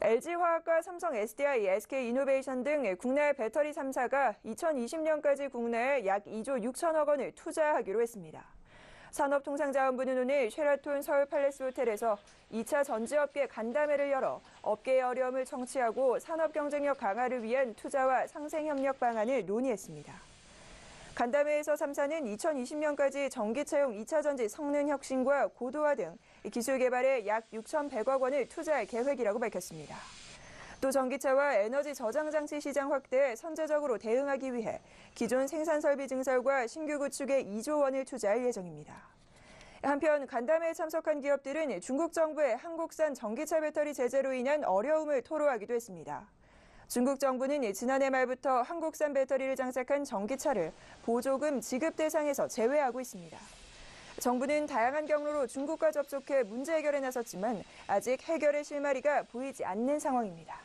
LG화학과 삼성 SDI, SK이노베이션 등 국내 배터리 3사가 2020년까지 국내에 약 2조 6천억 원을 투자하기로 했습니다. 산업통상자원부는 오늘 쉐라톤 서울 팔레스 호텔에서 2차 전지업계 간담회를 열어 업계의 어려움을 청취하고 산업 경쟁력 강화를 위한 투자와 상생 협력 방안을 논의했습니다. 간담회에서 3사는 2020년까지 전기차용 2차 전지 성능 혁신과 고도화 등 기술 개발에 약 6,100억 원을 투자할 계획이라고 밝혔습니다. 또 전기차와 에너지 저장 장치 시장 확대에 선제적으로 대응하기 위해 기존 생산 설비 증설과 신규 구축에 2조 원을 투자할 예정입니다. 한편 간담회에 참석한 기업들은 중국 정부의 한국산 전기차 배터리 제재로 인한 어려움을 토로하기도 했습니다. 중국 정부는 지난해 말부터 한국산 배터리를 장착한 전기차를 보조금 지급 대상에서 제외하고 있습니다. 정부는 다양한 경로로 중국과 접촉해 문제 해결에 나섰지만 아직 해결의 실마리가 보이지 않는 상황입니다.